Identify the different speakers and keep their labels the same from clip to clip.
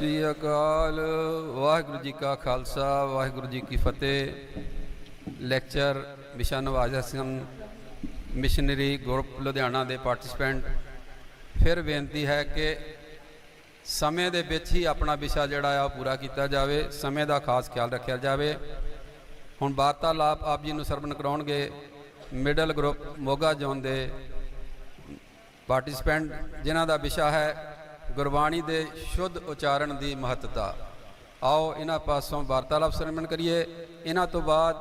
Speaker 1: ਸ੍ਰੀ ਅਕਾਲ। ਵਾਹਿਗੁਰੂ ਜੀ ਕਾ ਖਾਲਸਾ, ਵਾਹਿਗੁਰੂ ਜੀ ਕੀ ਫਤਿਹ। ਲੈਕਚਰ ਵਿਸ਼ਾ ਨਵਾਜ਼ ਸਿੰਘ ਮਿਸ਼ਨਰੀ ਗਰੁੱਪ ਲੁਧਿਆਣਾ ਦੇ ਪਾਰਟਿਸਪੈਂਟ। ਫਿਰ ਬੇਨਤੀ ਹੈ ਕਿ ਸਮੇਂ ਦੇ ਵਿੱਚ ਹੀ ਆਪਣਾ ਵਿਸ਼ਾ ਜਿਹੜਾ ਆ ਉਹ ਪੂਰਾ ਕੀਤਾ ਜਾਵੇ, ਸਮੇਂ ਦਾ ਖਾਸ ਖਿਆਲ ਰੱਖਿਆ ਜਾਵੇ। ਹੁਣ ਵਾਰਤਾਲਾਪ ਆਪ ਜੀ ਨੂੰ ਸਰਵਣ ਕਰਾਉਣਗੇ। ਮਿਡਲ ਗਰੁੱਪ ਮੋਗਾ ਜ਼ੋਨ ਦੇ ਪਾਰਟਿਸਪੈਂਟ, ਜਿਨ੍ਹਾਂ ਦਾ ਵਿਸ਼ਾ ਹੈ ਗੁਰਬਾਣੀ ਦੇ ਸ਼ੁੱਧ ਉਚਾਰਨ ਦੀ ਮਹੱਤਤਾ। ਆਓ ਇਹਨਾਂ ਪਾਸੋਂ ਵਾਰਤਾਲਾਪ ਸਰਵਣ ਕਰੀਏ। ਇਹਨਾਂ ਤੋਂ ਬਾਅਦ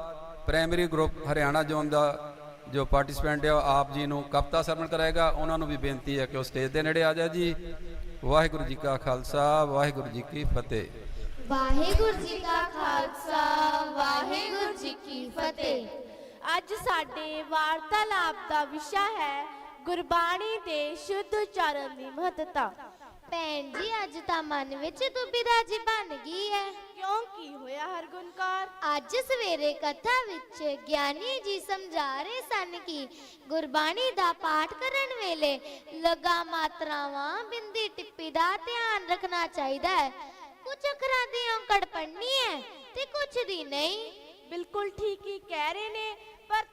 Speaker 1: ਪ੍ਰਾਇਮਰੀ ਗਰੁੱਪ ਹਰਿਆਣਾ ਜ਼ੋਨ ਦਾ ਜੋ ਪਾਰਟਿਸਪੈਂਟ ਹੈ, ਉਹ ਆਪ ਜੀ ਨੂੰ ਕਪਤਾ ਸਰਵਣ ਕਰਾਏਗਾ। ਉਹਨਾਂ ਨੂੰ ਵੀ ਬੇਨਤੀ ਹੈ ਕਿ ਉਹ ਸਟੇਜ ਦੇ ਨੇੜੇ ਆ ਜਾਏ ਜੀ। ਵਾਹਿਗੁਰੂ ਜੀ ਕਾ ਖਾਲਸਾ, ਵਾਹਿਗੁਰੂ ਜੀ ਕੀ ਫਤਿਹ।
Speaker 2: ਵਾਹਿਗੁਰੂ ਜੀ ਕਾ ਖਾਲਸਾ, ਵਾਹਿਗੁਰੂ ਜੀ ਕੀ ਫਤਿਹ।
Speaker 3: ਅੱਜ ਸਾਡੇ ਵਾਰਤਾਲਾਪ ਦਾ ਵਿਸ਼ਾ ਹੈ ਗੁਰਬਾਣੀ ਦੇ ਸ਼ੁੱਧ ਉਚਾਰਨ ਦੀ ਮਹੱਤਤਾ।
Speaker 2: ਭੈਣ ਜੀ ਅੱਜ ਤਾਂ ਮਨ ਵਿੱਚ ਦੁਬਿਧਾ ਜੀ ਬਣ ਗਈ ਹੈ
Speaker 3: ਕਿਉਂ ਕੀ ਹੋਇਆ ਹਰਗੁਣ ਕੌਰ
Speaker 2: ਅੱਜ ਸਵੇਰੇ ਕਥਾ ਵਿੱਚ ਗਿਆਨੀ ਜੀ ਸਮਝਾ ਰਹੇ ਸਨ ਕਿ ਗੁਰਬਾਣੀ ਦਾ ਪਾਠ ਕਰਨ ਵੇਲੇ ਲਗਾ ਮਾਤਰਾਵਾਂ ਬਿੰਦੀ ਟਿੱਪੀ ਦਾ ਧਿਆਨ ਰੱਖਣਾ ਚਾਹੀਦਾ ਹੈ ਕੁਝ ਅੱਖਰਾਂ ਦੀ ਔਂਕੜ ਪੜਨੀ ਹੈ ਤੇ ਕੁਝ ਦੀ ਨਹੀਂ।
Speaker 3: ਬਿਲਕੁਲ ਠੀਕ ਹੀ ਕਹਿ ਰਹੇ ਨੇ।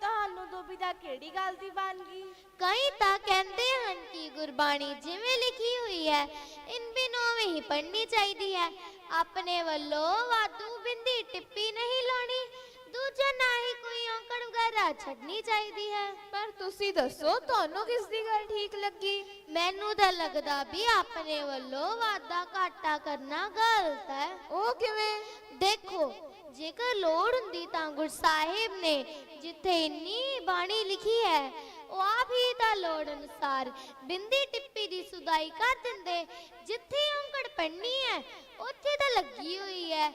Speaker 3: ਤੁਹਾਨੂੰ ਦੁਬਿਧਾ ਕਿਹੜੀ ਗੱਲ ਦੀ ਬਣ ਗਈ?
Speaker 2: ਕਈ ਤਾਂ ਕਹਿੰਦੇ ਹਨ ਕਿ ਗੁਰਬਾਣੀ ਜਿਵੇਂ ਲਿਖੀ ਹੋਈ ਹੈ ਇਨ ਬਿਨੋਂ ਉਵੇਂ ਹੀ ਪੜ੍ਹਨੀ ਚਾਹੀਦੀ ਹੈ। ਆਪਣੇ ਵੱਲੋਂ ਵਾਧੂ ਬਿੰਦੀ ਟਿੱਪੀ ਨਹੀਂ ਲਾਉਣੀ ਦੂਜਾ ਨਾ ਹੀ ਕੋਈ ਔਂਕੜ ਵਗੈਰਾ ਛੱਡਣੀ ਚਾਹੀਦੀ ਹੈ।
Speaker 4: ਪਰ ਤੁਸੀਂ ਦੱਸੋ ਤੁਹਾਨੂੰ ਕਿਸ ਦੀ ਗੱਲ ਠੀਕ ਲੱਗੀ?
Speaker 2: ਮੈਨੂੰ ਤਾਂ ਲੱਗਦਾ ਵੀ ਆਪਣੇ ਵੱਲੋਂ ਵਾਧਾ ਘਾਟਾ ਕਰਨਾ ਗਲਤ ਹੈ।
Speaker 4: ਉਹ ਕਿਵੇਂ?
Speaker 2: ਦੇਖੋ ਜੇਕਰ ਲੋੜ ਹੁੰਦੀ ਤਾਂ ਗੁਰ ਸਾਹਿਬ ਨੇ ਜਿੱਥੇ ਇੰਨੀ ਬਾਣੀ ਲਿਖੀ ਹੈ, ਉਹ ਆਪ ਹੀ ਤਾਂ ਲੋੜ ਅਨੁਸਾਰ ਬਿੰਦੀ ਟਿੱਪੀ ਦੀ ਸੁਦਾਈ ਕਰ ਦਿੰਦੇ। ਜਿੱਥੇ ਔਂਕੜ ਪੜਨੀ ਹੈ, ਉੱਥੇ ਤਾਂ ਲੱਗੀ ਹੋਈ ਹੈ।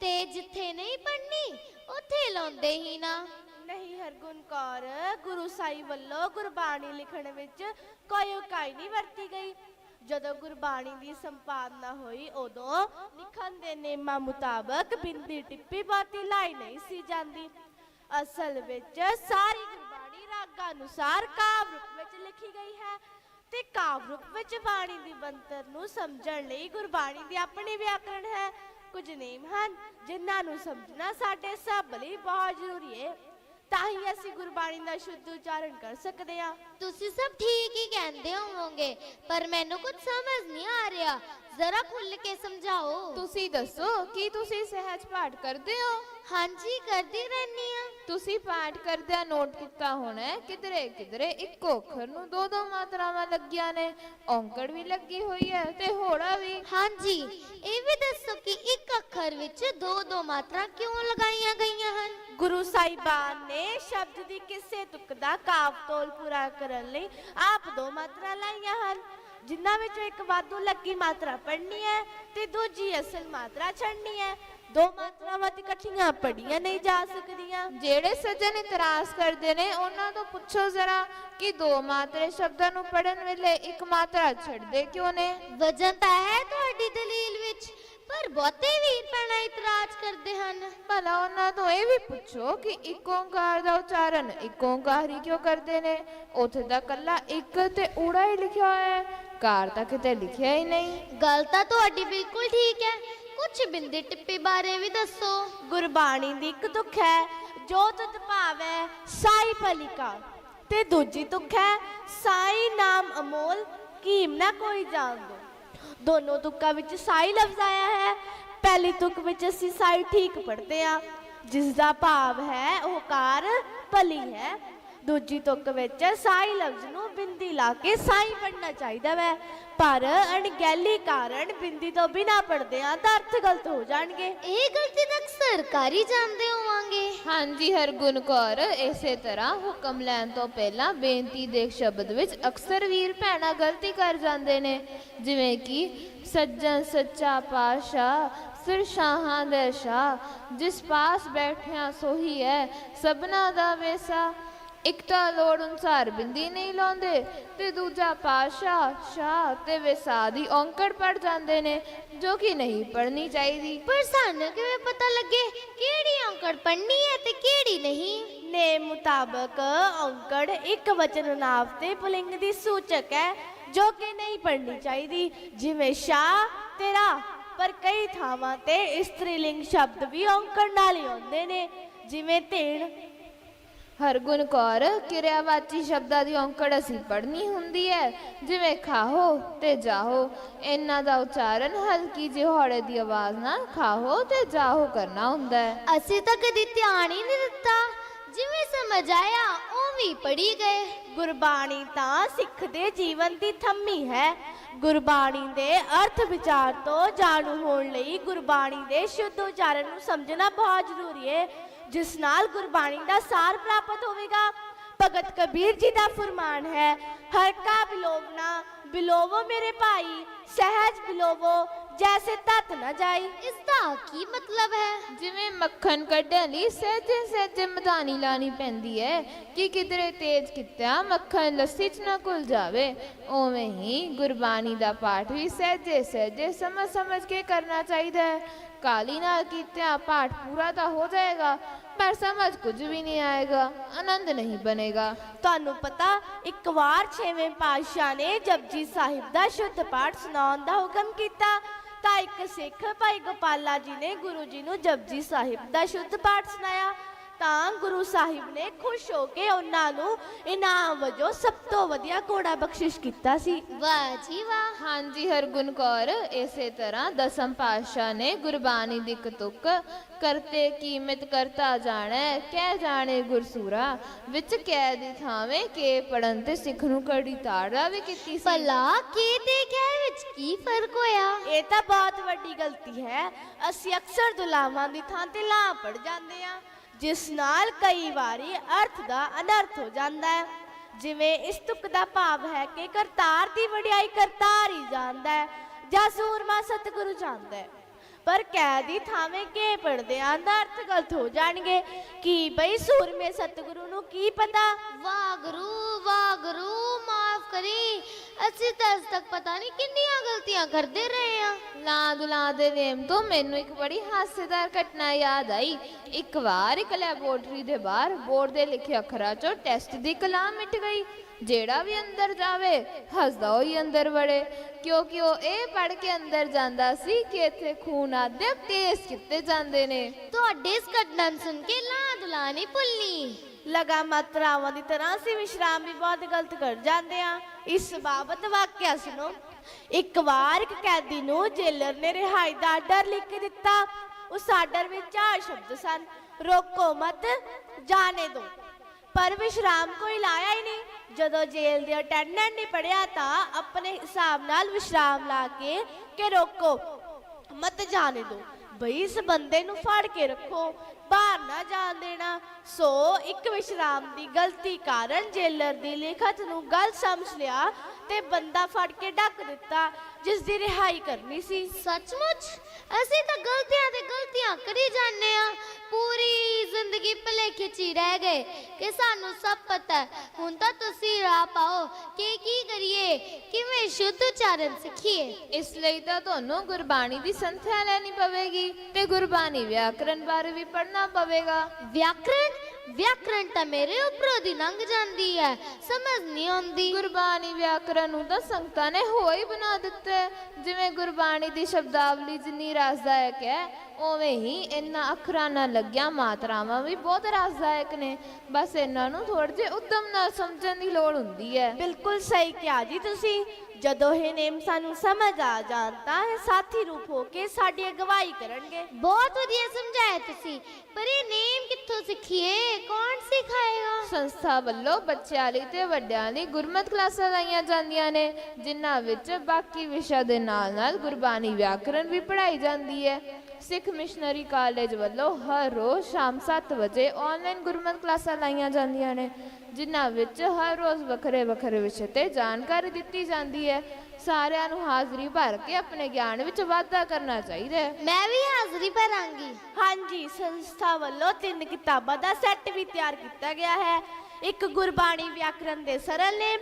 Speaker 2: ਤੇ ਜਿੱਥੇ ਨਹੀਂ ਪੜਨੀ ਉੱਥੇ ਲਾਉਂਦੇ ਹੀ ਨਾ।
Speaker 3: ਨਹੀਂ ਹਰਗੁਣ ਕੌਰ ਗੁਰੂ ਸਾਹਿਬ ਵੱਲੋਂ ਗੁਰਬਾਣੀ ਲਿਖਣ ਵਿੱਚ ਕੋਈ ਉਕਾਈ ਨਹੀਂ ਵਰਤੀ ਗਈ। ਜਦੋਂ ਗੁਰਬਾਣੀ ਦੀ ਸੰਪਾਦਨਾ ਹੋਈ, ਉਦੋਂ ਲਿਖਣ ਦੇ ਨੇਮਾਂ ਮੁਤਾਬਕ ਬਿੰਦੀ ਟਿੱਪੀ ਬਾਤੀ ਲਾਈ ਨਹੀਂ ਸੀ ਜਾਂਦੀ। ਅਸਲ ਵਿੱਚ ਸਾਰੀ ਗੁਰਬਾਣੀ ਰਾਗਾਂ ਅਨੁਸਾਰ ਕਾਵ ਰੂਪ ਵਿੱਚ ਲਿਖੀ ਗਈ ਹੈ ਤੇ ਕਾਵ ਰੂਪ ਵਿੱਚ ਬਾਣੀ ਦੀ ਬੰਤਰ ਨੂੰ ਸਮਝਣ ਲਈ ਗੁਰਬਾਣੀ ਦੀ ਆਪਣੀ ਵਿਆਕਰਣ ਹੈ। ਕੁਝ ਨਿਯਮ ਹਨ ਜਿਨ੍ਹਾਂ ਨੂੰ ਸਮਝਣਾ ਸਾਡੇ ਸਭ ਲਈ ਬਹੁਤ ਜ਼ਰੂਰੀ ਹੈ। ਤਾਂ ਹੀ ਅਸੀਂ ਗੁਰਬਾਣੀ ਦਾ ਸ਼ੁੱਧ ਉਚਾਰਨ ਕਰ ਸਕਦੇ ਹਾਂ।
Speaker 2: ਤੁਸੀਂ ਸਭ ਠੀਕ ਹੀ ਕਹਿੰਦੇ ਹੋਵੋਗੇ, ਪਰ ਮੈਨੂੰ ਕੁਝ ਸਮਝ ਨਹੀਂ ਆ ਰਿਹਾ। ਜ਼ਰਾ ਖੁੱਲ ਕੇ ਸਮਝਾਓ।
Speaker 4: ਤੁਸੀਂ ਦੱਸੋ ਕੀ ਤੁਸੀਂ ਸਹਿਜ ਪਾਠ ਕਰਦੇ ਹੋ?
Speaker 2: ਹਾਂਜੀ ਕਰਦੀ ਰਹਿਨੀ ਆ
Speaker 4: ਤੁਸੀਂ ਪਾਠ ਕਰਦਿਆਂ ਨੋਟ ਕੀਤਾ ਹੋਣਾ ਹੈ, ਕਿਧਰੇ ਕਿਧਰੇ ਇੱਕੋ ਅੱਖਰ ਨੂੰ ਦੋ ਦੋ ਮਾਤਰਾਵਾਂ ਲੱਗੀਆਂ ਨੇ। ਔਂਕੜ ਵੀ ਲੱਗੀ ਹੋਈ ਹੈ ਤੇ ਹੋੜਾ ਵੀ।
Speaker 2: ਹਾਂਜੀ ਇਹ ਵੀ ਦੱਸੋ ਕਿ ਇੱਕ ਅੱਖਰ ਵਿੱਚ ਦੋ ਦੋ ਮਾਤਰਾ ਕਿਉਂ ਲਗਾਈਆਂ ਗਈਆਂ ਹਨ?
Speaker 3: ਗੁਰੂ ਸਾਹਿਬਾਨ ਨੇ ਸ਼ਬਦ ਦੀ ਕਿਸੇ ਤੁਕ ਦਾ ਕਾਵ ਤੋਲ ਪੂਰਾ ਕਰਨ ਲਈ ਆਪ ਦੋ ਮਾਤਰਾ ਲਾਈਆਂ ਹਨ। ਜਿਨ੍ਹਾਂ ਵਿੱਚੋਂ ਇੱਕ ਵਾਧੂ ਲੱਗੀ ਮਾਤਰਾ ਪੜ੍ਹਨੀ ਹੈ ਤੇ ਦੂਜੀ ਅਸਲ ਮਾਤਰਾ ਛੱਡਣੀ ਹੈ। ਦੋ ਮਾਤਰਾਵਾਂ ਤੇ ਇਕੱਠੀਆਂ ਪੜ੍ਹੀਆਂ ਨਹੀਂ ਜਾ ਸਕਦੀਆਂ।
Speaker 4: ਜਿਹੜੇ ਸੱਜਣ ਇਤਰਾਜ਼ ਕਰਦੇ ਨੇ ਉਹਨਾਂ ਤੋਂ ਪੁੱਛੋ ਜ਼ਰਾ ਕਿ ਦੋ ਮਾਤਰੇ ਸ਼ਬਦਾਂ ਨੂੰ ਪੜਨ ਵੇਲੇ ਇੱਕ ਮਾਤਰਾ ਛੱਡਦੇ ਕਿਉਂ ਨੇ?
Speaker 2: ਵਜਨ ਤਾਂ ਹੈ ਤੁਹਾਡੀ ਦਲੀਲ ਵਿੱਚ ਪਰ ਬਹੁਤੇ ਵੀਰ ਭੈਣਾਂ ਇਤਰਾਜ਼ ਕਰਦੇ ਹਨ।
Speaker 4: ਭਲਾ ਉਹਨਾਂ ਤੋਂ ਇਹ ਵੀ ਪੁੱਛੋ ਕਿ ਇੱਕ ਓੰਕਾਰ ਦਾ ਉਚਾਰਨ ਇੱਕ ਓੰਕਾਰ ਹੀ ਕਿਉਂ ਕਰਦੇ ਨੇ? ਉੱਥੇ ਤਾਂ ਕੱਲਾ ਇੱਕ ਤੇ ਊੜਾ ਹੀ ਲਿਖਿਆ ਹੋਇਆ ਹੈ। ਕਾਰ ਤਾਂ ਕਿਤੇ ਲਿਖਿਆ ਹੀ ਨਹੀਂ।
Speaker 2: ਗੱਲ ਤਾਂ ਤੁਹਾਡੀ ਬਿਲਕੁਲ ਠੀਕ ਹੈ। ਕੁਝ ਬਿੰਦੀ ਟਿੱਪੀ ਬਾਰੇ ਵੀ ਦੱਸੋ।
Speaker 3: ਗੁਰਬਾਣੀ ਦੀ ਇੱਕ ਤੁਕ ਹੈ ਜੋ ਤੁਧ ਭਾਵੈ ਸਾਈ ਭਲਿਕਾ। ਤੇ ਦੂਜੀ ਤੁਕ ਹੈ ਸਾਈ ਨਾਮ ਅਮੋਲ ਕੀਮ ਨਾ ਕੋਈ ਜਾਣ ਦੋ ਦੋਨੋਂ ਤੁਕਾਂ ਵਿੱਚ ਸਾਈ ਲਫ਼ਜ਼ ਆਇਆ ਹੈ। ਪਹਿਲੀ ਤੁਕ ਵਿੱਚ ਅਸੀਂ ਸਾਈ ਠੀਕ ਪੜ੍ਹਦੇ ਹਾਂ। ਜਿਸ ਦਾ ਭਾਵ ਹੈ ਉਹ ਕਾਰ ਭਲੀ ਹੈ। ਦੂਜੀ ਤੁਕ ਵਿੱਚ ਸਾਈ ਲਫ਼ਜ਼ ਨੂੰ ਬਿੰਦੀ ਲਾ ਕੇ ਸਾਈ ਪੜ੍ਹਨਾ ਚਾਹੀਦਾ ਵੈ। ਪਰ ਅਣਗਹਿਲੀ ਕਾਰਨ ਬਿੰਦੀ ਤੋਂ ਬਿਨਾ ਪੜ੍ਹਦੇ ਹਾਂ ਤਾਂ ਅਰਥ ਗਲਤ ਹੋ ਜਾਣਗੇ।
Speaker 2: ਇਹ ਗਲਤੀ ਤਾਂ ਸਰਕਾਰੀ ਜਾਣਦੇ ਹੋਵਾਂਗੇ।
Speaker 4: ਹਾਂਜੀ ਹਰਗੁਣ ਕੌਰ ਇਸੇ ਤਰ੍ਹਾਂ ਹੁਕਮ ਲੈਣ ਤੋਂ ਪਹਿਲਾਂ ਬੇਨਤੀ ਦੇ ਸ਼ਬਦ ਵਿੱਚ ਅਕਸਰ ਵੀਰ ਭੈਣਾਂ ਗਲਤੀ ਕਰ ਜਾਂਦੇ ਨੇ। ਜਿਵੇਂ ਕਿ ਸੱਜਣ ਸੱਚਾ ਪਾਸ਼ਾ ਫਿਰ ਸ਼ਾਹਾਂ ਦੇ ਸ਼ਾਹ ਜਿਸ ਪਾਸ ਬੈਠਿਆ ਸੋਹੀ ਹੈ ਸਭਨਾ ਦਾ ਵੇਸਾ। ਇੱਕ ਤਾਂ ਲੋੜ ਅਨੁਸਾਰ ਬਿੰਦੀ ਨਹੀਂ ਲਾਉਂਦੇ ਤੇ ਦੂਜਾ ਪਾਸ਼ਾ ਸ਼ਾਹ ਤੇ ਵੇਸਾ ਦੀ ਔਂਕੜ ਪੜ ਜਾਂਦੇ ਨੇ ਜੋ ਕਿ ਨਹੀਂ ਪੜਨੀ ਚਾਹੀਦੀ।
Speaker 2: ਪਰ ਸਾਨੂੰ ਕਿਵੇਂ ਪਤਾ ਲੱਗੇ ਕਿਹੜੀ ਔਂਕੜ ਪੜਨੀ ਹੈ ਤੇ ਕਿਹੜੀ ਨਹੀਂ?
Speaker 3: ਨੇ ਮੁਤਾਬਕ ਔਂਕੜ ਇੱਕ ਵਚਨ ਨਾਮ ਤੇ ਪੁਲਿੰਗ ਦੀ ਸੂਚਕ ਹੈ ਜੋ ਕਿ ਨਹੀਂ ਪੜਨੀ ਚਾਹੀਦੀ। ਜਿਵੇਂ ਸ਼ਾ ਤੇਰਾ। ਪਰ ਕਈ ਥਾਵਾਂ ਤੇ ਇਸਤਰੀਲਿੰਗ ਸ਼ਬਦ ਵੀ ਔਂਕੜ ਨਾਲ ਹੀ ਆਉਂਦੇ ਨੇ। ਜਿਵੇਂ ਧੇਣ
Speaker 4: ਹਰਗੁਣ ਕੌਰ ਕਿਰਿਆਵਾਚੀ ਸ਼ਬਦਾਂ ਦੀ ਔਂਕੜ ਅਸੀਂ ਪੜ੍ਹਨੀ ਹੁੰਦੀ ਹੈ ਜਿਵੇਂ ਖਾਹੋ ਤੇ ਜਾਹੋ, ਇਹਨਾਂ ਦਾ ਉਚਾਰਨ ਹਲਕੀ ਜਿਹੀ ਹੌਲੇ ਦੀ ਆਵਾਜ਼ ਨਾਲ ਖਾਹੋ ਤੇ ਜਾਹੋ ਕਰਨਾ ਹੁੰਦਾ ਹੈ
Speaker 2: ਅਸੀਂ ਤਾਂ ਕਦੀ ਧਿਆਨ ਹੀ ਨਹੀਂ ਦਿੱਤਾ। ਜਿਵੇਂ ਸਮਝ ਆਇਆ, ਉਵੇਂ ਵੀ ਪੜੀ ਗਏ।
Speaker 3: ਗੁਰਬਾਣੀ ਤਾਂ ਸਿੱਖ ਦੇ ਜੀਵਨ ਦੀ ਥੰਮੀ ਹੈ। ਗੁਰਬਾਣੀ ਦੇ ਅਰਥ ਵਿਚਾਰ ਤੋਂ ਜਾਣੂ ਹੋਣ ਲਈ ਗੁਰਬਾਣੀ ਦੇ ਸ਼ੁੱਧ ਉਚਾਰਨ ਨੂੰ ਸਮਝਣਾ ਬਹੁਤ ਜ਼ਰੂਰੀ ਹੈ ਜਿਸ ਨਾਲ ਗੁਰਬਾਣੀ ਦਾ ਸਾਰ ਪ੍ਰਾਪਤ ਹੋਵੇਗਾ ਭਗਤ ਕਬੀਰ ਜੀ ਦਾ ਫਰਮਾਨ ਹੈ ਹਰ ਕਾ ਬਿਲੋਵਨਾ ਬਿਲੋਵੋ ਮੇਰੇ ਭਾਈ ਸਹਿਜ ਬਿਲੋਵੋ ਜੈਸੇ ਤਤ ਨਾ ਜਾਈ।
Speaker 2: ਇਸ ਦਾ ਕੀ ਮਤਲਬ ਹੈ?
Speaker 4: ਜਿਵੇਂ ਮੱਖਣ ਕੱਢਣ ਲਈ ਸਹਿਜੇ ਸਹਿਜੇ ਮਧਾਨੀ ਲਾਣੀ ਪੈਂਦੀ ਹੈ ਕਿ ਕਿਧਰੇ ਤੇਜ਼ ਕੀਤਾ ਮੱਖਣ ਲੱਸੀ 'ਚ ਨਾ ਘੁਲ ਜਾਵੇ ਉਵੇਂ ਹੀ ਗੁਰਬਾਣੀ ਦਾ ਪਾਠ ਵੀ ਸਹਿਜੇ ਸਹਿਜੇ ਸਮਝ ਸਮਝ ਕੇ ਕਰਨਾ ਚਾਹੀਦਾ ਹੈ। ਕਾਲੀ ਨਾਲ ਕੀਤਾ ਪਾਠ ਪੂਰਾ ਤਾਂ ਹੋ ਜਾਏਗਾ ਪਰ ਸਮਝ ਕੁਝ ਵੀ ਨਹੀਂ ਆਏਗਾ, ਆਨੰਦ ਨਹੀਂ ਬਣੇਗਾ।
Speaker 3: ਤੁਹਾਨੂੰ ਪਤਾ, ਇੱਕ ਵਾਰ ਛੇਵੇਂ ਪਾਤਸ਼ਾਹ ਨੇ ਜਪਜੀ ਸਾਹਿਬ ਦਾ ਸ਼ੁੱਧ ਪਾਠ ਸੁਣਾਉਣ ਦਾ ਹੁਕਮ ਕੀਤਾ। ਤਾਂ ਇੱਕ ਸਿੱਖ ਭਾਈ ਗੋਪਾਲਾ ਜੀ ਨੇ ਗੁਰੂ ਜੀ ਨੂੰ ਜਪਜੀ ਸਾਹਿਬ ਦਾ ਸ਼ੁੱਧ ਪਾਠ ਸੁਣਾਇਆ। ਤਾਂ ਗੁਰੂ ਸਾਹਿਬ ਨੇ ਖੁਸ਼ ਹੋ ਕੇ ਉਹਨਾਂ ਨੂੰ ਇਨਾਮ ਵਜੋਂ ਸਭ ਤੋਂ ਵਧੀਆ ਘੋੜਾ ਬਖਸ਼ਿਸ਼ ਕੀਤਾ ਸੀ।
Speaker 2: ਵਾਹ ਜੀ ਵਾਹ।
Speaker 4: ਹਾਂਜੀ ਹਰਗੁਣ ਕੌਰ ਇਸੇ ਤਰ੍ਹਾਂ ਦਸਮ ਪਾਤਸ਼ਾਹ ਨੇ ਗੁਰਬਾਣੀ ਦੀ ਕਤੁਕ ਕਰਤੇ ਕੀਮਤ ਕਰਤਾ ਜਾਣੈ ਕਹਿ ਜਾਣੇ ਗੁਰਸੂਰਾ ਵਿੱਚ ਕਹਿ ਦੀ ਥਾਵੇਂ ਕੇ ਪੜਨ ਤੇ ਸਿੱਖ ਨੂੰ ਕੜੀ ਤਾੜਾ ਵੀ ਕੀਤੀ ਸੀ।
Speaker 2: ਭਲਾ ਕੀ ਤੇ ਕਹਿ ਵਿੱਚ ਕੀ ਫ਼ਰਕ ਹੋਇਆ?
Speaker 3: ਇਹ ਤਾਂ ਬਹੁਤ ਵੱਡੀ ਗਲਤੀ ਹੈ। ਅਸੀਂ ਅਕਸਰ ਦੁਲਾਵਾਂ ਦੀ ਥਾਂ ਤੇ ਲਾਂ ਪੜ ਜਾਂਦੇ ਆ ਜਿਸ ਨਾਲ ਕਈ ਵਾਰੀ ਅਰਥ ਦਾ ਅਨਰਥ ਹੋ ਜਾਂਦਾ ਹੈ। ਜਿਵੇਂ ਇਸ ਤੁਕ ਦਾ ਭਾਵ ਹੈ ਕਿ ਕਰਤਾਰ ਦੀ ਵਡਿਆਈ ਕਰਤਾਰ ਹੀ ਜਾਣਦਾ ਹੈ, ਜਾਂ ਸੂਰਮਾ ਸਤਿਗੁਰੂ ਜਾਣਦਾ ਹੈ। ਪਰ ਕਹਿ ਦੀ ਥਾਵੇਂ ਕੇ ਪੜਦੇ ਆਂ? ਦਾ ਅਰਥ ਗਲਤ ਹੋ ਜਾਣਗੇ। ਕਿ ਬਈ ਸੂਰਮੇ ਸਤਿਗੁਰੂ ਨੂੰ ਕੀ ਪਤਾ?
Speaker 2: ਵਾਗਰੂ ਵਾਗਰੂ ਮਾਫ ਕਰੀ। ਅਸੀਂ ਤਾਂ ਅੱਜ ਤੱਕ ਪਤਾ ਨਹੀਂ ਕਿੰਨੀਆਂ ਗਲਤੀਆਂ ਕਰਦੇ ਰਹੇ ਆ।
Speaker 4: ਲਾਂ ਦੁਲਾਂ ਦੇ ਨੇਮ ਤੋਂ ਮੈਨੂੰ ਇੱਕ ਬੜੀ ਹਾਸੇਦਾਰ ਘਟਨਾ ਯਾਦ ਆਈ। ਇੱਕ ਵਾਰ ਇੱਕ ਲੈਬੋਰਟਰੀ ਦੇ ਬਾਹਰ ਬੋਰਡ ਦੇ ਲਿਖੇ ਅੱਖਰਾਂ 'ਚੋਂ ਟੈਸਟ ਦੀ ਕਲਾਮ ਮਿਟ ਗਈ। ਜਿਹੜਾ ਵੀ ਅੰਦਰ ਜਾਵੇ ਹੱਸਦਾ ਹੋਈ ਅੰਦਰ ਵੜੇ। ਕਿਉਂਕਿ ਉਹ ਇਹ ਪੜ ਕੇ ਅੰਦਰ ਜਾਂਦਾ ਸੀ ਕਿ ਇੱਥੇ ਖੂਨ ਆਦੇ ਟੇਸਟ ਕੀਤੇ ਜਾਂਦੇ ਨੇ।
Speaker 2: ਤੁਹਾਡੇ ਇਸ ਘਟਨਾ ਨੂੰ ਸੁਣ ਕੇ ਲਾਂ ਦੁਲਾ ਨਹੀਂ ਭੁੱਲਣੀ
Speaker 3: ਲਗਾ ਮਾਤਰਾਵਾਂ ਦੀ ਤਰ੍ਹਾਂ ਅਸੀਂ ਵਿਸ਼ਰਾਮ ਵੀ ਬਹੁਤ ਗਲਤ ਕਰ ਜਾਂਦੇ ਆ ਇਸ ਬਾਬਤ ਵਾਕਿਆ ਸੁਣੋ। ਇੱਕ ਵਾਰ ਇੱਕ ਕੈਦੀ ਨੂੰ ਜੇਲਰ ਨੇ ਰਿਹਾਈ ਦਾ ਆਰਡਰ ਲਿਖ ਕੇ ਦਿੱਤਾ। ਉਸ ਆਰਡਰ ਵਿੱਚ ਚਾਰ ਸ਼ਬਦ ਸਨ। ਰੋਕੋ ਮਤ ਜਾਣੇ ਦੋ। ਪਰ ਵਿਸ਼ਰਾਮ ਕੋਈ ਲਾਇਆ ਹੀ ਨਹੀਂ। ਜਦੋਂ ਜੇਲ੍ਹ ਦੇ ਅਟੈਂਡੈਂਟ ਨੇ ਪੜਿਆ ਤਾਂ ਆਪਣੇ ਹਿਸਾਬ ਨਾਲ ਵਿਸ਼ਰਾਮ ਲਾ ਕੇ ਕਿ ਰੋਕੋ, ਮਤ ਜਾਣੇ ਦੋ ਬਈ ਇਸ ਬੰਦੇ ਨੂੰ ਫੜ ਕੇ ਰੱਖੋ, ਬਾਹਰ ਨਾ ਜਾਣ ਦੇਣਾ। ਸੋ ਇੱਕ ਵਿਸ਼ਰਾਮ ਦੀ ਗਲਤੀ ਕਾਰਨ ਜੇਲਰ ਦੀ ਲਿਖਤ ਨੂੰ ਗਲਤ ਸਮਝ ਲਿਆ ਤੇ ਬੰਦਾ ਫੜ ਕੇ ਡੱਕ ਦਿੱਤਾ ਜਿਸ ਦੀ ਰਿਹਾਈ ਕਰਨੀ ਸੀ।
Speaker 2: ਸੱਚਮੁੱਚ? ਅਸੀਂ ਤਾਂ ਗਲਤੀਆਂ ਤੇ ਗਲਤੀਆਂ ਕਰੀ ਜਾਂਦੇ ਆ ਪੂਰੀ ਜ਼ਿੰਦਗੀ ਭਲੇਖੇ 'ਚ ਹੀ ਰਹਿ ਗਏ ਕਿ ਸਾਨੂੰ ਸਭ ਪਤਾ ਹੈ। ਹੁਣ ਤਾਂ ਤੁਸੀਂ ਰਾਹ ਪਾਓ ਕਿ ਕੀ ਕਰੀਏ ਕਿਵੇਂ ਸ਼ੁੱਧ ਉਚਾਰਨ ਸਿੱਖੀਏ।
Speaker 4: ਇਸ ਲਈ ਤਾਂ ਤੁਹਾਨੂੰ ਗੁਰਬਾਣੀ ਦੀ ਸੰਥਿਆ ਲੈਣੀ ਪਵੇਗੀ ਤੇ ਗੁਰਬਾਣੀ ਵਿਆਕਰਣ ਬਾਰੇ ਵੀ ਪੜ੍ਹਨਾ ਪਵੇਗਾ।
Speaker 2: ਵਿਆਕਰਣ ਵਿਆਕਰਣ ਤਾਂ ਮੇਰੇ ਉੱਪਰੋਂ ਦੀ ਲੰਘ ਜਾਂਦੀ ਹੈ ਸਮਝ ਨਹੀਂ ਆਉਂਦੀ
Speaker 4: ਗੁਰਬਾਣੀ ਵਿਆਕਰਨ ਨੂੰ ਤਾਂ ਸੰਗਤਾਂ ਨੇ ਹੋਈ ਹੀ ਬਣਾ ਦਿੱਤਾ ਹੈ। ਜਿਵੇਂ ਗੁਰਬਾਣੀ ਦੀ ਸ਼ਬਦਾਵਲੀ ਜਿੰਨੀ ਰਸਦਾਇਕ ਹੈ ਉਵੇਂ ਹੀ ਇਹਨਾਂ ਅੱਖਰਾਂ ਨਾਲ ਲੱਗੀਆਂ ਮਾਤਰਾਵਾਂ ਵੀ ਬਹੁਤ ਰਸਦਾਇਕ ਨੇ। ਬਸ ਇਹਨਾਂ ਨੂੰ ਥੋੜ੍ਹੇ ਜਿਹੇ ਉਦਮ ਨਾਲ ਸਮਝਣ ਦੀ ਲੋੜ ਹੁੰਦੀ ਹੈ।
Speaker 3: ਬਿਲਕੁਲ ਸਹੀ ਕਿਹਾ ਜੀ ਤੁਸੀਂ। ਜਦੋਂ ਇਹ ਨੇਮ ਸਾਨੂੰ ਸਮਝ ਆ ਤਾਂ ਇਹ ਸਾਥੀ ਰੂਪ ਹੋ ਕੇ ਸਾਡੀ ਅਗਵਾਈ ਕਰਨਗੇ।
Speaker 2: ਬਹੁਤ ਵਧੀਆ ਸਮਝਾਇਆ ਤੁਸੀਂ। ਪਰ ਇਹ ਨੇਮ ਕਿੱਥੋਂ ਸਿੱਖੀਏ? ਕੌਣ ਸਿਖਾਏਗਾ?
Speaker 4: ਸੰਸਥਾ ਵੱਲੋਂ ਬੱਚਿਆਂ ਲਈ ਤੇ ਵੱਡਿਆਂ ਲਈ ਗੁਰਮਤਿ ਕਲਾਸਾਂ ਲਾਈਆਂ ਜਾਂਦੀਆਂ ਨੇ ਜਿਨ੍ਹਾਂ ਵਿੱਚ ਬਾਕੀ ਵਿਸ਼ਾ ਦੇ ਨਾਲ-ਨਾਲ ਗੁਰਬਾਣੀ ਵਿਆਕਰਣ ਵੀ ਪੜ੍ਹਾਈ ਜਾਂਦੀ ਹੈ। ਸਿੱਖ ਮਿਸ਼ਨਰੀ ਕਾਲਜ ਵੱਲੋਂ ਹਰ ਰੋਜ਼ ਸ਼ਾਮ 7 ਵਜੇ ਆਨਲਾਈਨ ਗੁਰਮਤਿ ਕਲਾਸਾਂ ਲਾਈਆਂ ਜਾਂਦੀਆਂ ਨੇ ਜਿਨ੍ਹਾਂ ਵਿੱਚ ਹਰ ਰੋਜ਼ ਵੱਖਰੇ ਵੱਖਰੇ ਵਿਸ਼ੇ ਤੇ ਜਾਣਕਾਰੀ ਦਿੱਤੀ ਜਾਂਦੀ ਹੈ। ਸਾਰਿਆਂ ਨੂੰ ਹਾਜ਼ਰੀ ਭਰ ਕੇ ਆਪਣੇ ਗਿਆਨ ਵਿੱਚ ਵਾਧਾ ਕਰਨਾ ਚਾਹੀਦਾ ਹੈ।
Speaker 2: ਮੈਂ ਵੀ ਹਾਜ਼ਰੀ ਭਰਾਂਗੀ।
Speaker 3: ਹਾਂਜੀ ਸੰਸਥਾ ਵੱਲੋਂ ਤਿੰਨ ਕਿਤਾਬਾਂ ਦਾ ਸੈੱਟ ਵੀ ਤਿਆਰ ਕੀਤਾ ਗਿਆ ਹੈ। ਇੱਕ ਗੁਰਬਾਣੀ ਵਿਆਕਰਣ ਦੇ ਸਰਲ ਨੇਮ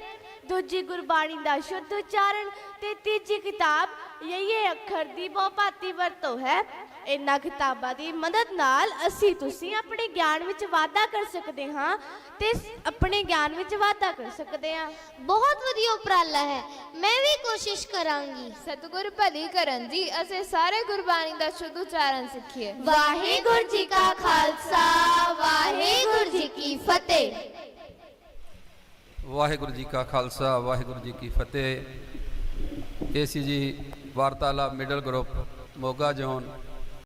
Speaker 3: ਦੂਜੀ ਗੁਰਬਾਣੀ ਦਾ ਸ਼ੁੱਧ ਉਚਾਰਨ ਤੇ ਤੀਜੀ ਕਿਤਾਬ ਇਹ ਅੱਖਰ ਦੀ ਬਹੁਪਾਤੀ ਵਰਤੋਂ ਹੈ। ਇਹਨਾਂ ਕਿਤਾਬਾਂ ਦੀ ਮਦਦ ਨਾਲ ਅਸੀਂ ਤੁਸੀਂ ਆਪਣੇ ਗਿਆਨ ਵਿੱਚ ਵਾਧਾ ਕਰ ਸਕਦੇ ਹਾਂ ਤੇ ਆਪਣੇ ਗਿਆਨ ਵਿੱਚ ਵਾਧਾ ਕਰ ਸਕਦੇ ਹਾਂ।
Speaker 2: ਬਹੁਤ ਵਧੀਆ ਉਪਰਾਲਾ ਹੈ। ਮੈਂ ਵੀ ਕੋਸ਼ਿਸ਼ ਕਰਾਂਗੀ।
Speaker 4: ਸਤਿਗੁਰ ਭਲੀ ਕਰਨ ਜੀ ਅਸੀਂ ਸਾਰੇ ਗੁਰਬਾਣੀ ਦਾ ਸ਼ੁੱਧ ਉਚਾਰਨ ਸਿੱਖੀਏ।
Speaker 2: ਵਾਹਿਗੁਰੂ ਜੀ ਕਾ ਖਾਲਸਾ ਵਾਹਿਗੁਰੂ ਜੀ ਕੀ ਫਤਿਹ।
Speaker 1: ਵਾਹਿਗੁਰੂ ਜੀ ਕਾ ਖਾਲਸਾ ਵਾਹਿਗੁਰੂ ਜੀ ਕੀ ਫਤਿਹ। ਇਹ ਸੀ ਜੀ ਵਾਰਤਾਲਾਪ ਮਿਡਲ ਗਰੁੱਪ ਮੋਗਾ ਜ਼ੋਨ।